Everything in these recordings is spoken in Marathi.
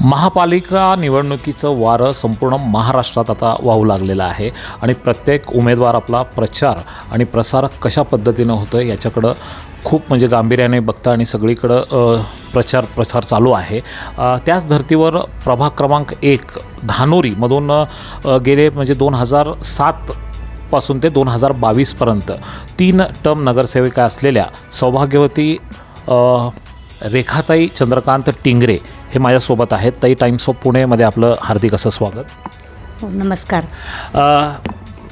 महापालिका निवडणुकीचं वारं संपूर्ण महाराष्ट्रात आता वाहू लागलेलं आहे आणि प्रत्येक उमेदवार आपला प्रचार आणि प्रसार कशा पद्धतीनं होतं याच्याकडं खूप म्हणजे गांभीर्याने बघता आणि सगळीकडं प्रचार प्रसार चालू आहे. त्याच धर्तीवर प्रभाग क्रमांक एक धानोरीमधून गेले म्हणजे दोन हजार सात पासून ते दोन हजार बावीसपर्यंत तीन टर्म नगरसेविका असलेल्या सौभाग्यवती रेखाताई चंद्रकांत टिंगरे हे माझ्यासोबत आहेत. ताई टाइम्स ऑफ पुणेमध्ये आपलं हार्दिक असं स्वागत. हो, नमस्कार.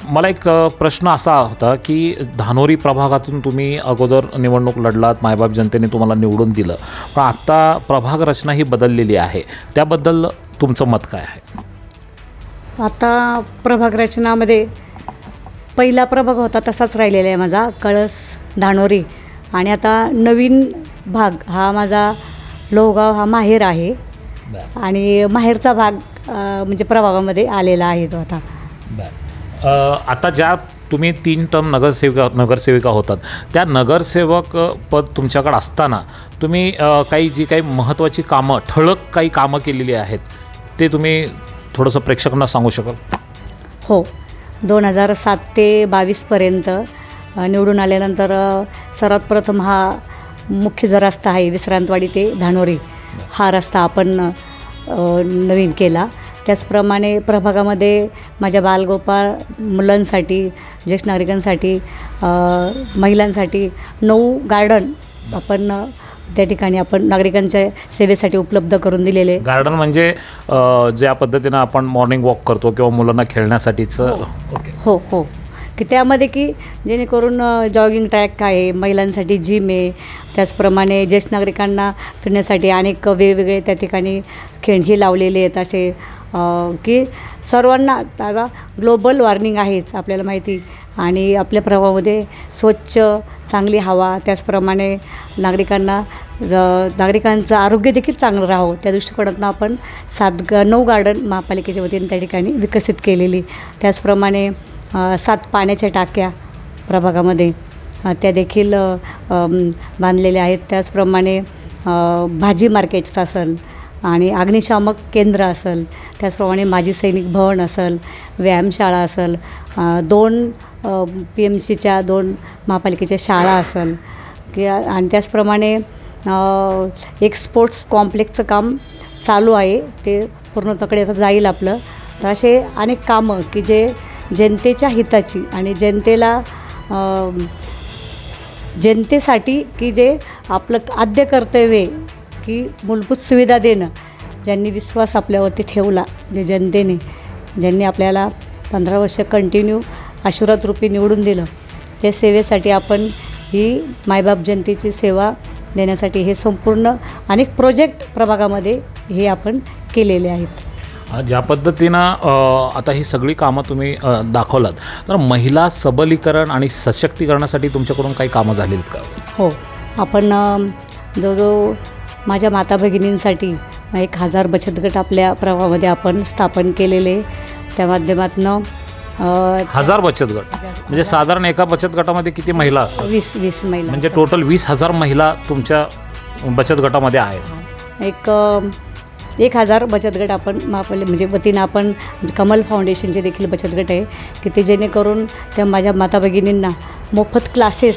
मला एक प्रश्न असा होता की धानोरी प्रभागातून तुम्ही अगोदर निवडणूक लढलात मायबाप जनतेने तुम्हाला निवडून दिलं. पण आत्ता प्रभाग रचना ही बदललेली आहे. त्याबद्दल तुमचं मत काय आहे? आता प्रभाग रचनामध्ये पहिला प्रभाग होता तसाच राहिलेला आहे माझा कळस धानोरी. आणि आता नवीन भाग हा माझा लोहगाव हा माहेर आहे. आणि माहेरचा भाग अ, म्हणजे प्रभागामध्ये आलेला आहे तो आता. अ, आता ज्या तुम्ही तीन टर्म नगरसेविका नगरसेविका होतात त्या नगरसेवक अ, पद तुमच्याकडे असताना तुम्ही अ, काही जी काही महत्त्वाची कामं ठळक काही कामं केलेली आहेत ते तुम्ही थोडंसं प्रेक्षकांना सांगू शकाल? हो. दोन हजार सात ते बावीसपर्यंत अ, निवडून आल्यानंतर अ, सर्वात प्रथम हा मुख्य जो रस्ता आहे विश्रांतवाडी ते धानोरी हा रस्ता आपण नवीन केला. त्याचप्रमाणे प्रभागामध्ये माझ्या बालगोपाळ मुलांसाठी ज्येष्ठ नागरिकांसाठी महिलांसाठी नऊ गार्डन आपण त्या ठिकाणी आपण नागरिकांच्या सेवेसाठी उपलब्ध करून दिलेले. गार्डन म्हणजे ज्या पद्धतीनं आपण मॉर्निंग वॉक करतो किंवा मुलांना खेळण्यासाठीचं ओके. हो हो. की त्यामध्ये की जेणेकरून जॉगिंग ट्रॅक आहे महिलांसाठी जिम आहे. त्याचप्रमाणे ज्येष्ठ नागरिकांना फिरण्यासाठी अनेक वेगवेगळे त्या ठिकाणी खेळही लावलेले आहेत असे की सर्वांना आता ग्लोबल वॉर्मिंग आहेच आपल्याला माहिती. आणि आपल्या प्रभावामध्ये स्वच्छ चांगली हवा त्याचप्रमाणे नागरिकांना नागरिकांचं आरोग्य देखील चांगलं राहावं. त्या दृष्टिकोनातून आपण सात ग नऊ गार्डन महापालिकेच्या वतीने त्या ठिकाणी विकसित केलेली. त्याचप्रमाणे सात पाण्याच्या टाक्या प्रभागामध्ये. त्या देखील बांधलेल्या आहेत. त्याचप्रमाणे भाजी मार्केट्स असेल आणि अग्निशामक केंद्र असेल त्याचप्रमाणे माजी सैनिक भवन असेल व्यायामशाळा असेल दोन पी एम सीच्या दोन महापालिकेच्या शाळा असेल. कि आणि त्याचप्रमाणे एक स्पोर्ट्स कॉम्प्लेक्सचं काम चालू आहे. ते पूर्णतकडे आता जाईल आपलं. तर असे अनेक कामं की जे जनतेच्या हिताची आणि जनतेला जनतेसाठी की जे आपलं आद्य कर्तव्य की मूलभूत सुविधा देणं ज्यांनी विश्वास आपल्यावरती ठेवला जे जनतेने ज्यांनी आपल्याला पंधरा वर्ष कंटिन्यू आशीर्वाद रूपी निवडून दिलं त्या सेवेसाठी आपण ही मायबाप जनतेची सेवा देण्यासाठी हे संपूर्ण अनेक प्रोजेक्ट प्रभागामध्ये हे आपण केलेले आहेत. ज्या पद्धतीनं आता ही सगळी कामं तुम्ही दाखवलात तर महिला सबलीकरण आणि सशक्तीकरणासाठी तुमच्याकडून काही कामं झाली आहेत का? हो. आपण अम, जवळजवळ माझ्या माता भगिनींसाठी एक हजार बचत गट आपल्या प्रभावामध्ये आपण स्थापन केलेले. त्या माध्यमातून हजार बचत गट? म्हणजे साधारण एका बचत गटामध्ये किती महिला असतात? वीस वीस महिला म्हणजे टोटल वीस हजार महिला तुमच्या बचत गटामध्ये आहेत. एक एक हजार बचत गट आपण महापालिका म्हणजे वतीनं आपण कमल फाउंडेशनचे देखील बचत गट आहे की ते जेणेकरून त्या माझ्या माता भगिनींना मोफत क्लासेस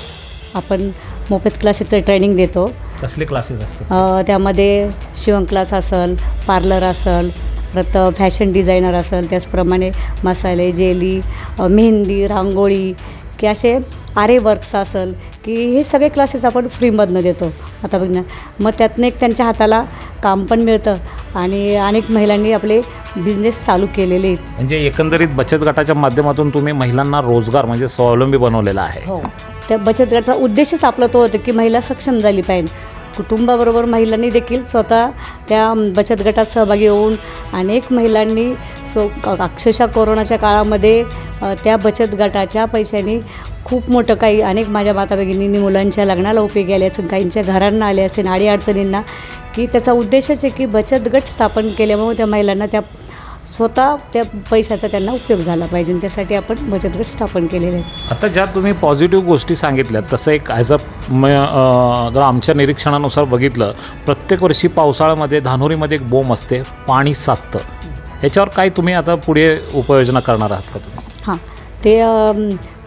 आपण मोफत क्लासेसचं ट्रेनिंग देतो. कसले क्लासेस असतात? त्यामध्ये शिवण क्लास असेल पार्लर असेल परत फॅशन डिझायनर असेल त्याचप्रमाणे मसाले जेली मेहंदी रांगोळी की असे आरे वर्क्स असेल की हे सगळे क्लासेस आपण फ्रीमधनं देतो. आता बघ ना मग त्यातनं एक त्यांच्या हाताला काम पण मिळतं आणि अनेक महिलांनी आपले बिझनेस चालू केलेले. आहेत म्हणजे एकंदरीत बचत गटाच्या माध्यमातून तुम्ही महिलांना रोजगार म्हणजे स्वावलंबी बनवलेला आहे. हो. त्या बचत गटाचा उद्देशच आपला तो होता की महिला सक्षम झाली पाहिजे. कुटुंबाबरोबर महिलांनी देखील स्वतः त्या बचत गटात सहभागी होऊन अनेक महिलांनी सो अक्षरशः कोरोनाच्या काळामध्ये त्या बचत गटाच्या पैशाने खूप मोठं काही अनेक माझ्या माता भगिनींनी मुलांच्या लग्नाला उपयोगी आले असेल काहींच्या घरांना आले असेल अडीअडचणींना की त्याचा उद्देशच आहे की बचत गट स्थापन केल्यामुळे त्या महिलांना त्या स्वतः त्या पैशाचा त्यांना उपयोग झाला पाहिजे. त्यासाठी आपण बचत गट स्थापन केलेले आहेत. आता ज्या तुम्ही पॉझिटिव्ह गोष्टी सांगितल्यात तसं एक ॲज अ म जर आमच्या निरीक्षणानुसार बघितलं प्रत्येक वर्षी पावसाळ्यामध्ये धानोरीमध्ये एक बोंब असते पाणी साचतं. ह्याच्यावर काय तुम्ही आता पुढे उपाययोजना करणार आहात का तुम्ही? ते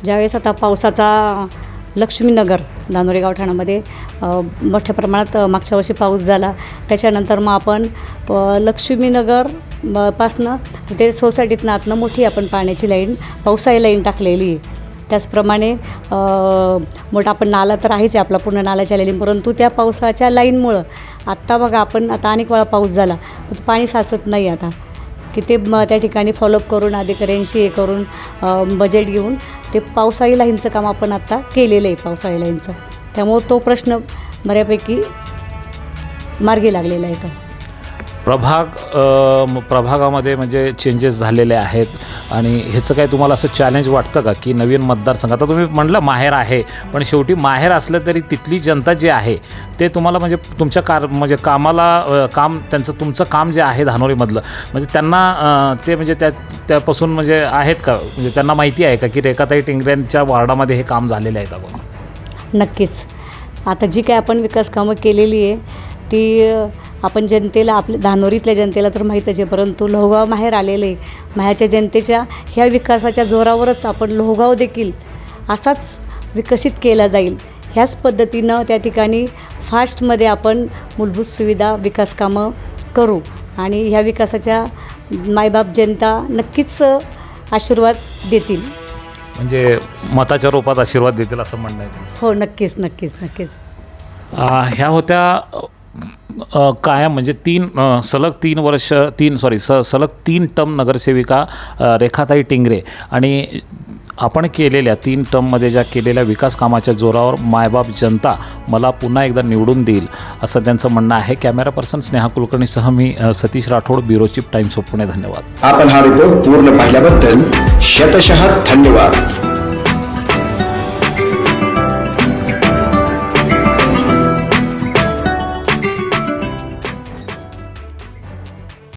ज्यावेळेस आता पावसाचा लक्ष्मीनगर दानोरी गावठाणामध्ये मोठ्या प्रमाणात मागच्या वर्षी पाऊस झाला. त्याच्यानंतर मग आपण लक्ष्मीनगर पासनं ते सोसायटीतनं आतनं मोठी आपण पाण्याची लाईन पावसाळी लाईन टाकलेली. आहे त्याचप्रमाणे मोठा आपण नाला तर आहेच आहे आपला पूर्ण नाल्याच्या लाईन परंतु त्या पावसाच्या लाईनमुळं आत्ता बघा आपण आता अनेक वेळा पाऊस झाला पाणी साचत नाही आता. की ते म त्या ठिकाणी फॉलोअप करून अधिकाऱ्यांशी हे करून बजेट घेऊन ते पावसाळी लाईनचं काम आपण आत्ता केलेलं आहे पावसाळी लाईनचं. त्यामुळं तो प्रश्न बऱ्यापैकी मार्गी लागलेला आहे तो प्रभाग प्रभागामध्ये म्हणजे चेंजेस झालेले आहेत. आणि ह्याचं काय तुम्हाला असं चॅलेंज वाटतं का? की नवीन मतदारसंघ? आता तुम्ही म्हणलं माहेर आहे पण शेवटी माहेर असलं तरी तिथली जनता जी आहे ते तुम्हाला म्हणजे तुमच्या कार म्हणजे कामाला काम त्यांचं तुमचं काम जे आहे धानोरीमधलं म्हणजे त्यांना ते म्हणजे त्या त्यापासून म्हणजे आहेत का? म्हणजे त्यांना माहिती आहे का की रेखाताई टिंगऱ्यांच्या वार्डामध्ये हे काम झालेले आहेत आपण नक्कीच. आता जी काय आपण विकास कामं केलेली आहे ती आपण जनतेला आपल्या धानोरीतल्या जनतेला तर माहीतच आहे परंतु लोहगाव माहेर आलेले. माहेरच्या जनतेच्या ह्या विकासाच्या जोरावरच आपण लोहगाव देखील असाच विकसित केला जाईल ह्याच पद्धतीनं त्या ठिकाणी फास्टमध्ये आपण मूलभूत सुविधा विकास कामं करू आणि ह्या विकासाच्या मायबाप जनता नक्कीच आशीर्वाद देतील म्हणजे मताच्या रूपात आशीर्वाद देतील असं म्हणणं आहे. हो नक्कीच नक्कीच नक्कीच ह्या होत्या कायम म्हणजे तीन सलग तीन वर्ष तीन सॉरी स सलग तीन टर्म नगरसेविका रेखाताई टिंगरे आणि आपण केलेल्या तीन टर्ममध्ये ज्या केलेल्या विकास कामाच्या जोरावर मायबाप जनता मला पुन्हा एकदा निवडून देईल असं त्यांचं म्हणणं आहे. कॅमेरा पर्सन स्नेहा कुलकर्णीसह मी Satish Rathod bureau chief Times of Pune. धन्यवाद. आपण हा रिपोर्ट पूर्ण पाहिल्याबद्दल शतशः धन्यवाद.